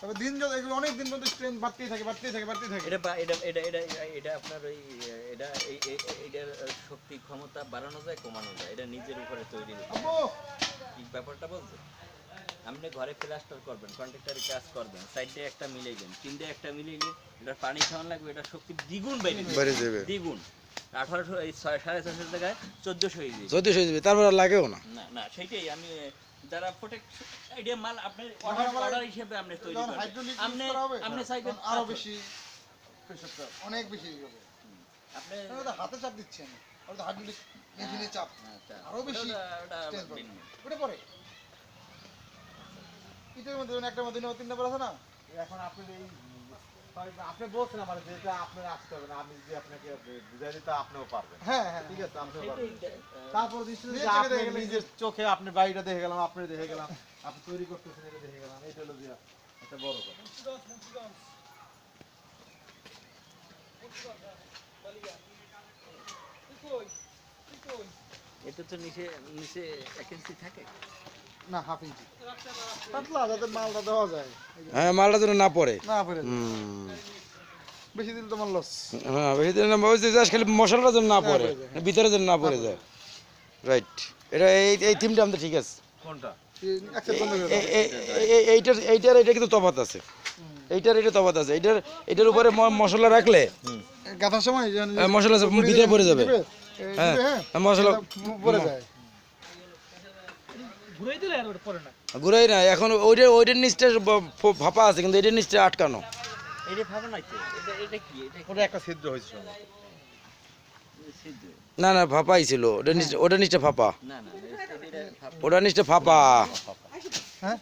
তবে দিন যত এগুলো অনেক দিন পর্যন্ত স্ট্রেংথ বাড়তেই থাকে বাড়তেই থাকে বাড়তেই থাকে। এটা এটা এটা এটা এটা আপনার ওই এটা এটার শক্তি ক্ষমতা বাড়ানো যায় কমানো যায়। এটা নিজের উপরে তৈরি কি ব্যাপারটা বলছে? আপনি ঘরে প্লাস্টার করবেন কন্ট্রাক্টরি কাজ করবেন সাইডে একটা মিলাইবেন তিনটে একটা মিলাইলে এটা পানি খাওয়ান লাগবে এটা শক্তি দ্বিগুণ বেড়ে যাবে। যাবে। দ্বিগুণ। আঠারোশো এই ছয় সাড়ে ছশোর জায়গায় চোদ্দোশো হয়ে হয়ে তারপর আর লাগেও না। না না সেইটাই আমি যারা প্রোটেক্ট এটা মাল আপনি অর্ডার হিসেবে আপনি তৈরি করবেন। আপনি আপনি চাইবেন আরও বেশি অনেক বেশি হবে আপনি হাতে চাপ দিচ্ছেন ওটা হাইড্রোলিক মেশিনে চাপ আচ্ছা, আরও বেশি ওটা- পরে। মধ্যে একটা মধ্যে তিন পর আছে না? এখন আপনি এই আপনি বলছেন আমার যে এটা আপনার আসতে হবে না আমি যদি আপনাকে বুঝাই দিই তা আপনিও পারবেন। হ্যাঁ হ্যাঁ। ঠিক আছে আপনিও পারবেন। তারপর চোখে আপনি নিজের চোখে আপনি বাড়িটা দেখে গেলাম আপনি দেখে গেলাম আপনি তৈরি করতেছেন এটা দেখে গেলাম। এটা হলো যে একটা বড় কথা। এটা তো নিচে নিচে এক ইঞ্চি থাকে। না হাফ ইঞ্চি। পাতলা যাতে মালটা দেওয়া যায়। হ্যাঁ মালটা যেন না পড়ে। না পরে বেশি দিলে তোমার লস হ্যাঁ বেশি দিন না ওই যে খালি মশলাটা যেন না পড়ে ভিতরে যেন না পড়ে যায়। রাইট এটা এই এই থিমটা আমাদের ঠিক আছে। কোনটা? এ- এইটার এইটার এটা কিন্তু তফাত আছে। এইটার এটা তফাত আছে। এইটার এটার উপরে মশলা রাখলে গাঁথার সময় হ্যাঁ, মশলা ভিতরে পড়ে যাবে। হ্যাঁ মশলা পড়ে যায়। ঘুরাই না এখন ওইটা ওইটার নিচটা ফাঁপা আছে কিন্তু এটার নিচটা আটকানো। ওটা না না ফাঁপাই ছিল। ওটার নিচটা ফাঁপা। ওটার নিচটা ফাঁপা। হ্যাঁ?